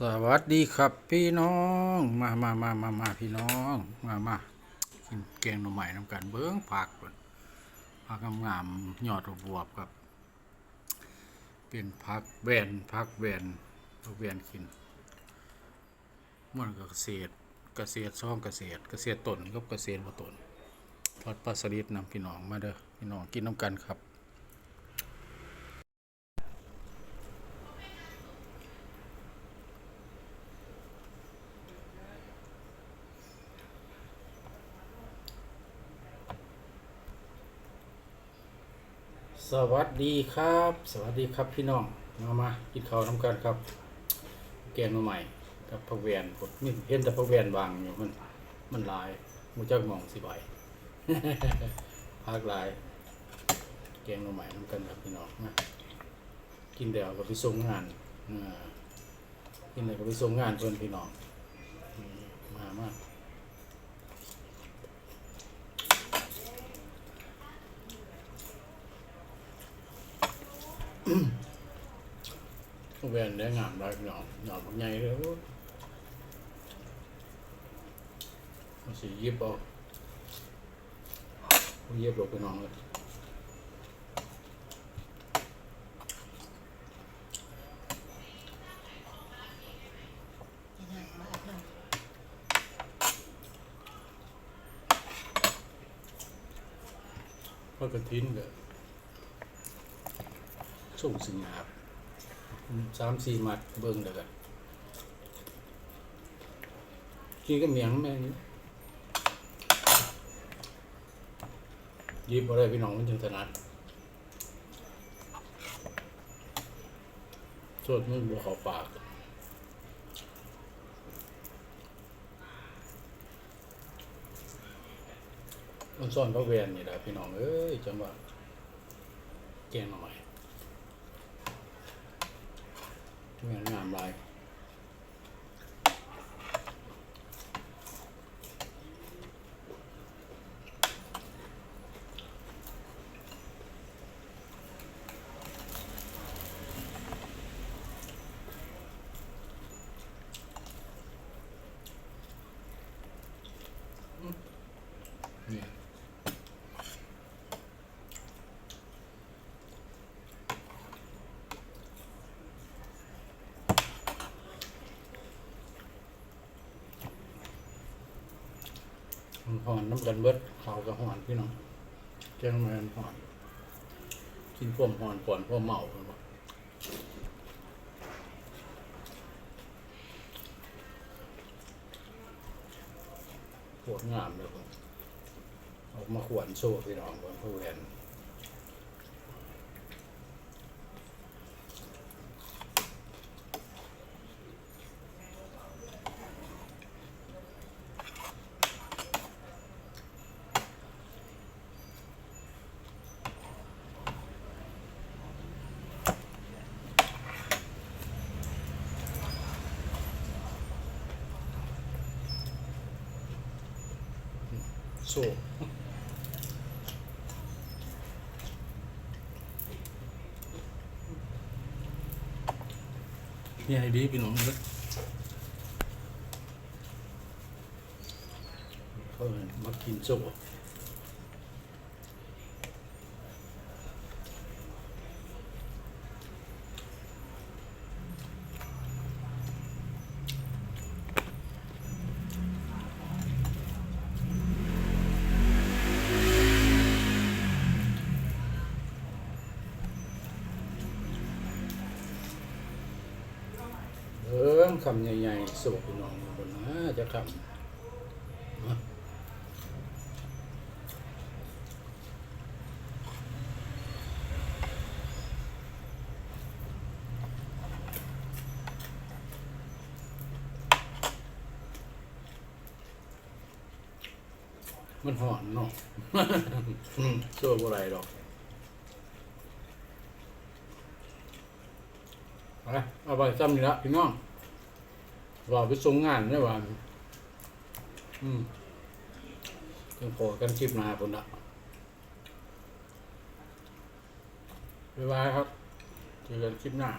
สวัสดีครับพี่น้อง มามามามามาพี่น้อง มามากินแกงหน่อไม้น้ำกันเบิ้งผักก่อนผักงามๆยอดบวบครับ เป็นผักแบนผักแบนผักแบนกินมันก็เกษตรเกษตรซ่องเกษตรเกษตรต้นกับเกษตรบ่ต้นทอดปลาสลิดนำพี่น้องมาเด้อพี่น้องกินน้ำกันครับ สวัสดีครับ สวัสดีครับพี่น้องมามากินข้าวน้ำกันครับ แกงมาใหม่กับผักแวนผมนี่เห็นแต่ผักแวนวางอยู่มันมันลายมูจักมองสิใบพักลาย แกงมาใหม่น้ำกันครับพี่น้องมากินเดี๋ยวก็ไปส่งงานอ่ากินเดี๋ยวก็ไปส่งงานเพื่อนพี่น้องมมามา เวนได้งามได้พี่น้องหยอพวกใหญ่เลยโอ้ยมันสียิบเอาเย็บลงไปน้องเลยพอกระทิ้นเกิด ส่งสิงหาสามสี่มัดเบิ่งเด้อกันกินกับเมียงแม่งยิบอะไรพี่น้องมันจึงถนัดสดมันบัวเขาปากมันซ่อนพระเวียนนี่แหละพี่น้อง เอ้ยจังหวะแกงหน่อย งานงามลาย มันหอนน้ำกันเบิดเขากับหอนพี่น้องแจ้งมาหอนกินพวมหอนก่อนพวมเมาเพิ่นบอกปวดงามเลยผมออกมาขวนโซ่พี่น้องก่อนเพื่อแวน โซ่นี่ให้ดีพี่น้องเลยเขาเลยมากินโซ่ เออคำใหญ่ๆโซ่พี่น้องคนนะจะคำมันหอนเนาะอืมโซ่บ่ไรอกเอาไปซ้ำนี่ละพี่น้อง ว่าไปส่งงานได้ว่าอืมยังพอกันคลิปหนาคนละบ๊ายบายครับเจอกันคลิปหน้า